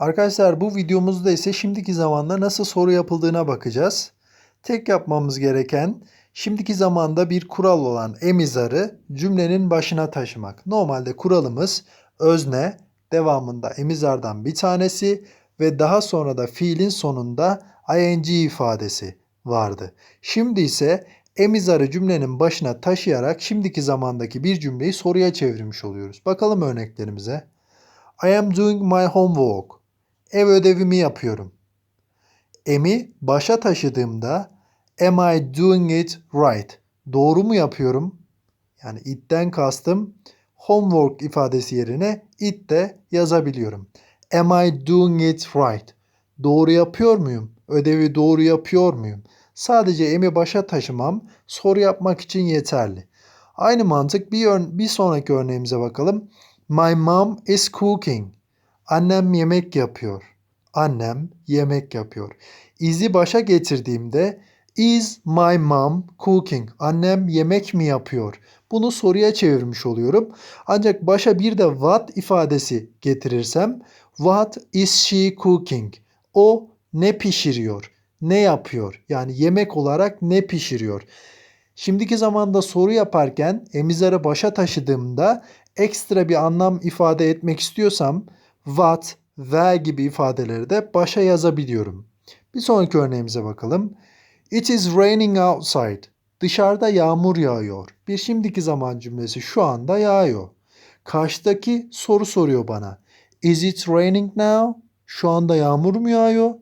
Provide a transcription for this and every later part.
Arkadaşlar bu videomuzda ise şimdiki zamanda nasıl soru yapıldığına bakacağız. Tek yapmamız gereken şimdiki zamanda bir kural olan emizarı cümlenin başına taşımak. Normalde kuralımız özne devamında emizardan bir tanesi ve daha sonra da fiilin sonunda ing ifadesi vardı. Şimdi ise emizarı cümlenin başına taşıyarak şimdiki zamandaki bir cümleyi soruya çevirmiş oluyoruz. Bakalım örneklerimize. I am doing my homework. Ev ödevimi yapıyorum. Am'i başa taşıdığımda am I doing it right? Doğru mu yapıyorum? Yani it'ten kastım homework ifadesi yerine it de yazabiliyorum. Am I doing it right? Doğru yapıyor muyum? Ödevi doğru yapıyor muyum? Sadece am'i başa taşımam soru yapmak için yeterli. Aynı mantık bir, bir sonraki örneğimize bakalım. My mom is cooking. Annem yemek yapıyor. Annem yemek yapıyor. Is'i başa getirdiğimde is my mom cooking? Annem yemek mi yapıyor? Bunu soruya çevirmiş oluyorum. Ancak başa bir de what ifadesi getirirsem what is she cooking? O ne pişiriyor? Ne yapıyor? Yani yemek olarak ne pişiriyor? Şimdiki zamanda soru yaparken emizarı başa taşıdığımda ekstra bir anlam ifade etmek istiyorsam what, ve gibi ifadeleri de başa yazabiliyorum. Bir sonraki örneğimize bakalım. It is raining outside. Dışarıda yağmur yağıyor. Bir şimdiki zaman cümlesi şu anda yağıyor. Karşıdaki soru soruyor bana. Is it raining now? Şu anda yağmur mu yağıyor?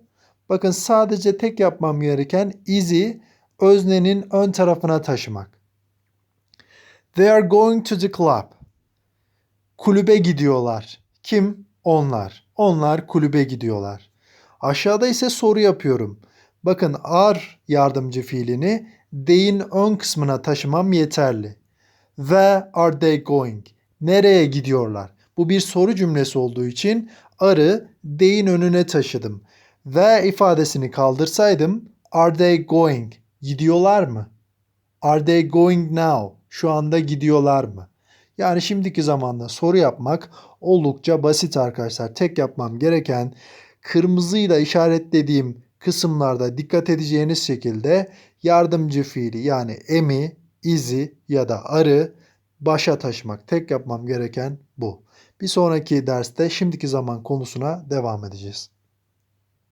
Bakın sadece tek yapmam gereken is'i öznenin ön tarafına taşımak. They are going to the club. Kulübe gidiyorlar. Kim? Onlar. Onlar kulübe gidiyorlar. Aşağıda ise soru yapıyorum. Bakın are yardımcı fiilini they'in ön kısmına taşımam yeterli. Where are they going? Nereye gidiyorlar? Bu bir soru cümlesi olduğu için are'ı they'in önüne taşıdım. Where ifadesini kaldırsaydım are they going? Gidiyorlar mı? Are they going now? Şu anda gidiyorlar mı? Yani şimdiki zamanda soru yapmak oldukça basit arkadaşlar. Tek yapmam gereken kırmızıyla işaretlediğim kısımlarda dikkat edeceğiniz şekilde yardımcı fiili yani emi, izi ya da arı başa taşımak. Tek yapmam gereken bu. Bir sonraki derste şimdiki zaman konusuna devam edeceğiz.